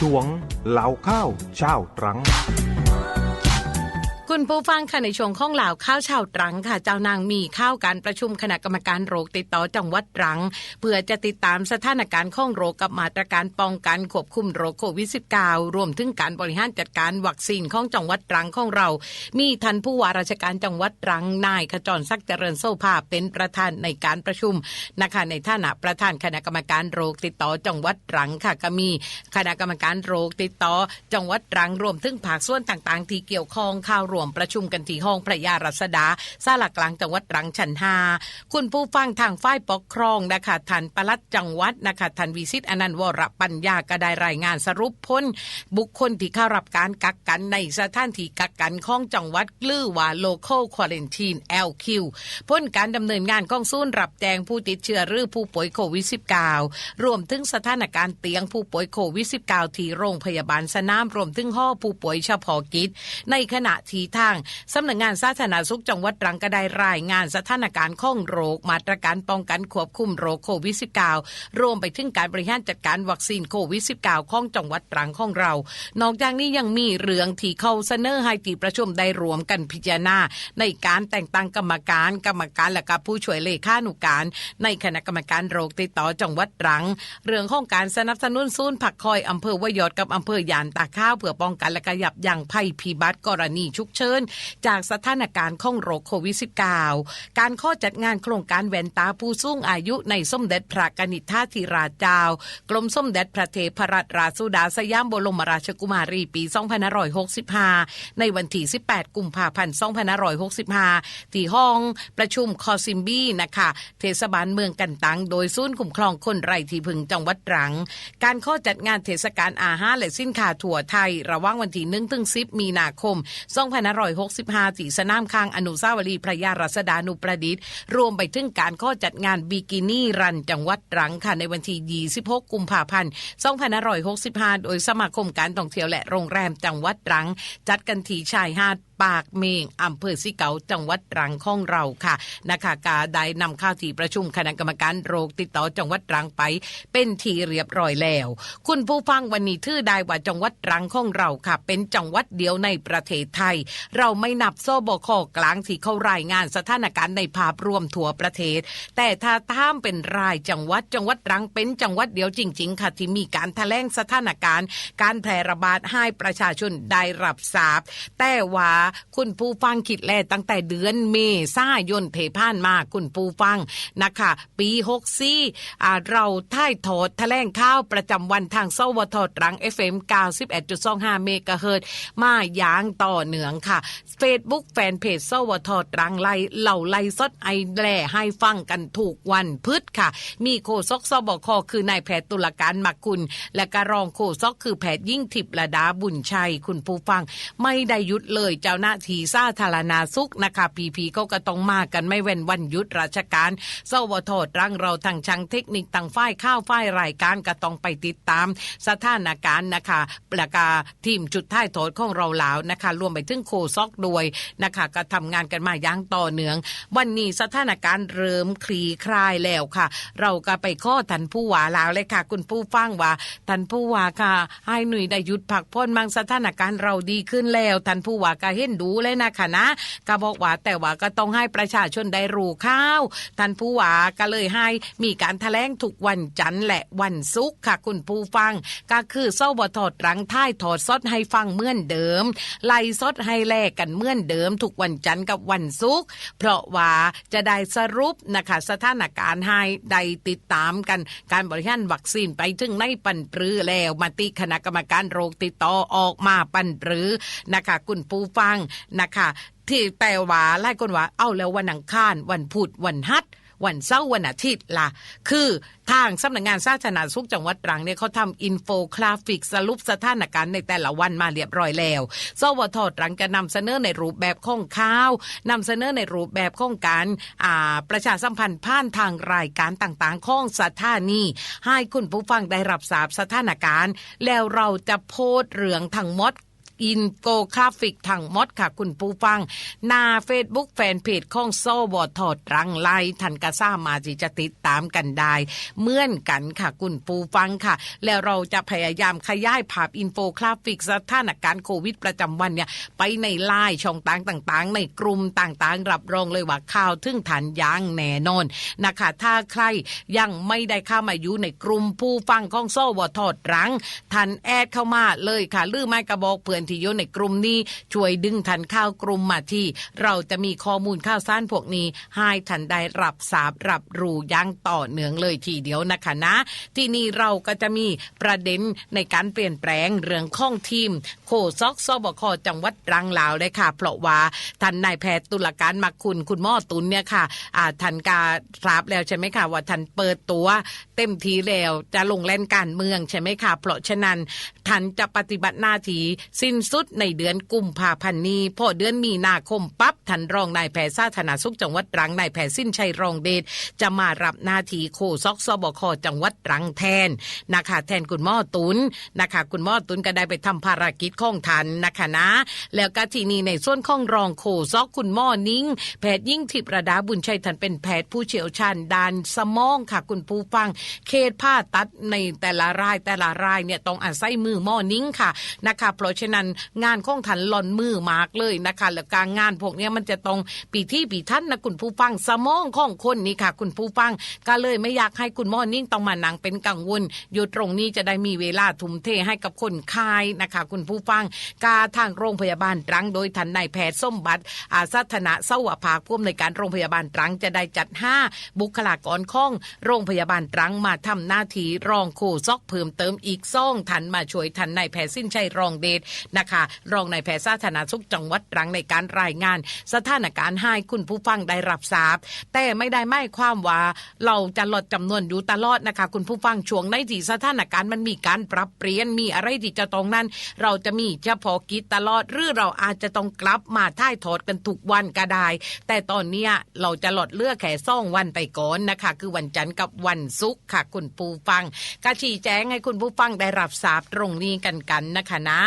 ช่วงเหล่าข้าวเช้าตรัง คุณผู้ฟังค่ะในช่วงข้องเหล่าข้าวชาวตรังค่ะ เจ้านางมีข้าวการประชุมคณะกรรมการโรคติดต่อจังหวัดตรัง เพื่อจะติดตามสถานการณ์ข้องโรคกับมาตรการป้องกันควบคุมโรคโควิด -19 รวมถึงการบริหารจัดการวัคซีนของจังหวัดตรังของเรา มีท่านผู้ว่าราชการจังหวัดตรังนายขจรศักดิ์เจริญโซภาเป็นประธานในการประชุมนะคะในฐานะประธานคณะกรรมการโรคติดต่อจังหวัดตรังค่ะก็มีคณะกรรมการโรคติดต่อจังหวัดตรังรวมถึงภาคส่วนต่างๆ ที่เกี่ยวข้องข้ารวมประชุมกันที่ห้องพระยารัศดาซาลากลางจังหวัดรังชันหาคุณผู้ฟังทางฝ่ายปกครองนะคะท่านปลัดจังหวัดนะคะท่านวิสิตอนันต์วรปัญญาก็ได้รายงานสรุปพ้นบุคคลที่เข้ารับการกักกันในสถานที่กักกันของจังหวัดกลือว่า local quarantine LQ พ้นการดำเนินงานของศูนย์รับแจ้งผู้ติดเชื้อหรือผู้ป่วยโควิด -19 รวมถึงสถานการณ์เตียงผู้ป่วยโควิด -19 ที่โรงพยาบาลสนามรวมถึงห้อผู้ป่วยเฉพาะกิจ ในขณะที่ทางสำนักงานสาธารณสุขจังหวัดตรังก็ได้รายงานสถานการณ์ข้องโรค มาตรการป้องกันควบคุมโรคโควิด -19 รวมไปถึงการบริหารจัดการวัคซีนโควิด -19 ของจังหวัดตรังของเรา นอกจากนี้ยังมีเรื่องที่เขาเสนอให้ที่ประชุมได้รวมกันพิจารณาในการแต่งตั้งกรรมการ กรรมการและก็ผู้ช่วยเลขานุการ ในคณะกรรมการโรคติดต่อจังหวัดตรัง เรื่องของการสนับสนุนศูนย์ผักคอยอำเภอวยอดกับอำเภอยานตาข้าวเพื่อป้องกันและกยับยั้งภัยพิบัติกรณีฉุกเฉินจากสถานการณ์ของโรคโควิด -19 การข้อจัดงานโครงการแว่นตาผู้สูงอายุในส้มเด็จพระกนิษฐาธิราชเจ้า กรมส้มเด็จพระเทพรัตนราชสุดาสยามบรมราชกุมารีปี 2565 ในวันที่ 18 กุมภาพันธ์ 2565 ที่ห้องประชุมคอซิมบี้นะคะเทศบาลเมืองกันตัง โดยศูนย์คุ้มครองคนไร้ที่พึงจังหวัดตรัง การข้อจัดงานเทศกาลอาหารและสินค้าถั่วไทย ระหว่างวันที่1ถึง10 มีนาคม2565ที่สนามค้างอนุสาวรีย์พระยารัศดานุประดิษฐ์รวมไปถึงการข้อจัดงานบิกินี่รันจังหวัดตรังค่ะในวันที่ 26 กุมภาพันธ์ 2565 โดยสมาคมการท่องเที่ยวและโรงแรมจังหวัดตรัง จัดกันที่ชายหาด ปากเมงอำเภอสิเกาจังหวัดตรังของเราค่ะนะคะกาได้นำข้าวที่ประชุมคณะกรรมการโรคติดต่อจังหวัดตรังไป เป็นทีเรียบร้อยแล้ว คุณผู้ฟังวันนี้ทื่อได้ว่าจังหวัดตรังของเราค่ะ เป็นจังหวัดเดียวในประเทศไทย เราไม่นับโซบคกลางที่เขารายงานสถานการณ์ในภาพรวมทั่วประเทศ แต่ถ้าท่ามเป็นรายจังหวัดจังหวัดตรังเป็นจังหวัดเดียวจริง ๆ ค่ะที่มีการแถลงสถานการณ์ การแพร่ระบาดให้ประชาชนได้รับทราบแต่ว่าคุณผู้ฟังคิดแลตั้งแต่เดือนเมษายนเทผ่านมาคุณผู้ฟังนะคะ ปี64อ่เราท่ายทอดแถลงข่าวประจำวันทางสวทตรัง FM 91.25 เมกะเฮิรตซ์มาอย่างต่อเนื่องค่ะ Facebook แฟนเพจสวทตรังไลเหล่าไล่สดไอแหล่ให้ฟังกันถูกวันพืชค่ะ มีโคซกสบคคือนายแพทย์ตุลาการมักคุณ และกรรองโคซกคือแพทย์ยิ่งทิพระดาบุญชัยคุณผู้ฟัง ไม่ได้หยุดเลยเจ้าหน้าที่สาธารณาสุขนะคะพีพีเขาก็ต้องมากันไม่เว้นวันหยุดราชการสวทตรังเราทางช่างเทคนิคต่างฝ่ายข้าวฝ่ายรายการก็ต้องไปติดตาม สถานการณ์นะคะประกาทีมจุดท้ายโถดของเราแล้วนะคะรวมไปถึงโคซอกด้วยนะคะก็ทำงานกันมาอย่างต่อเนื่อง วันนี้สถานการณ์เริ่มคลี่คลายแล้วค่ะ เราก็ไปข้อทันผู้ว่าแล้วเลยค่ะ คุณผู้ฟังว่าทันผู้ว่าค่ะ ให้หนุ่ยได้หยุดพักผ่นบางสถานการณ์เราดีขึ้นแล้วทันผู้ว่าก็เห็นดูเลยนะคะนะก็บอกว่าแต่ว่าก็ต้องให้ประชาชนได้รู้ข้าวทันผู้ว่าก็เลยให้มีการแถลงทุกวันจันทร์และวันศุกร์ค่ะคุณผู้ฟัง ก็คือเศร้าบทอดรังท้ายถอดสดให้ฟังเมื่อนเดิม ไล่สดให้แลกกันเมื่อนเดิมทุกวันจันทร์กับวันศุกร์เพราะว่าจะได้สรุปนะคะสถานการณ์ให้ได้ติดตามกันการบริหารวัคซีนไปถึงในปันปรือแล้วมาติคณะกรรมการโรคติดต่อออกมาปันปรือนะคะคุณผู้ฟังนะคะที่แต่ว่าหลายคนว่าเอาแล้ววันอังคารวันพุธวันฮัดวันเสาร์วันอาทิตย์ล่ะ คือทางสำนักงานสาธารณสุขจังหวัดตรังเนี่ยเขาทำอินโฟกราฟิกสรุปสถานการณ์ในแต่ละวันมาเรียบร้อยแล้วสวทตรังจะนำเสนอในรูปแบบของข้าวนำเสนอในรูปแบบของการอ่าประชาสัมพันธ์ผ่านทางรายการต่างๆของสถานีให้คุณผู้ฟังได้รับทราบสถานการณ์ แล้วเราจะโพสต์เรื่องทั้งมด อินโกคราฟิกทางมดค่ะคุณผู้ฟัง หน้าเฟซบุ๊กแฟนเพจของโซบอทอดรังไลทันกะซ่ามาจิจะติดตามกันได้เหมือนกันค่ะคุณผู้ฟังค่ะ แล้วเราจะพยายามขยายภาพอินโฟกราฟิกสถานการณ์โควิดประจำวันเนี่ยไปในไลน์ช่องต่างต่างๆ ในกลุ่มต่างๆ รับรองเลยว่าข่าวถึงฐานยางแน่นอนนะคะถ้าใครยังไม่ได้เข้ามาอยู่ในกลุ่มผู้ฟังของโซบอทอดรังทันแอดเข้ามาเลยค่ะลือไม่กระบอกเพื่อนที่อยู่ในกลุ่มนี้ช่วยดึงทันข้าวกลุ่มมาที่ เราจะมีข้อมูลข่าวสารพวกนี้ ให้ทันได้รับทราบรับรู้อยังต่อเนื่องเลยทีเดียวนะคะนะ ที่นี่เราก็จะมีประเด็นในการเปลี่ยนแปลงเรื่องข้องทีม โคซอกซอบคจังหวัดรังลาวเลยค่ะ เพราะว่าท่านนายแพทย์ตุลาการมาคุณคุณหมอตุนเนี่ยค่ะอ่าทันกาทราบแล้วใช่ไหมคะว่าทันเปิดตัว เต็มทีแล้วจะลงเล่นการเมืองใช่ไหมคะเพราะฉะนั้นทันจะปฏิบัติหน้าที่สิ้นสุดในเดือนกุมภาพันธ์นี้พอเดือนมีนาคมปั๊บทันรองนายแพทย์สาธารณสุขจังหวัดตรังนายแพทย์สิ้นชัยรองเดชจะมารับหน้าที่โฆษกสบคจังหวัดตรังแทนนะคะแทนคุณหมอตุนนะคะคุณหมอตุนก็ได้ไปทำภารกิจของทันนะคะนะ แล้วก็ทีนี้ในส่วนของรองโฆษกคุณหมอนิ่ง แพทย์ยิ่งทิพระดาบุญชัยทันเป็นแพทย์ผู้เชี่ยวชาญด้านสมองค่ะคุณผู้ฟังเคสผ่าตัดในแต่ละรายแต่ละรายเนี่ยต้องอาศัยมือหมอนิ่งค่ะนะคะเพราะฉะนั้นงานของทันหล่อนมือมากเลยนะคะ แล้วการงานพวกนี้มันจะต้องปีที่ปีท่านนะคุณผู้ฟังสมองของคนนี่ค่ะ คุณผู้ฟังก็เลยไม่อยากให้คุณหมอนิ่งต้องมานั่งเป็นกังวล อยู่ตรงนี้จะได้มีเวลาทุ่มเทให้กับคนไข้นะคะ คุณผู้ฟังกาทางโรงพยาบาลตรังโดยทันนายแพทย์ส้มบัตรอาสัฒนะสวภาคผู้อำนวยการโรงพยาบาลตรังจะได้จัดห้าบุคลากรของโรงพยาบาลตรังมาทำหน้าที่รองโฆษกเพิ่มเติมอีกซ่องทันมาช่วยทันนายแพทย์สิ้นชัยรองเดชนะคะ รองนายแพทย์สาธารณสุขจังหวัดตรังในการรายงาน สถานการณ์ให้คุณผู้ฟังได้รับทราบ แต่ไม่ได้ไม่ความว่าเราจะลดจำนวนอยู่ตลอดนะคะ คุณผู้ฟังช่วงในที่สถานการณ์มันมีการปรับเปลี่ยนมีอะไรที่จะต้องนั้น เราจะมีเฉพาะกิจตลอดหรือเราอาจจะต้องกลับมาท่ายทอดกันทุกวันก็ได้ แต่ตอนนี้เราจะลดเลือกแค่ซ่องวันไปก่อนนะคะ คือวันจันทร์กับวันศุกร์ค่ะคุณผู้ฟังก็ชี้แจงให้คุณผู้ฟังได้รับทราบตรงนี้กันกันนะคะนะ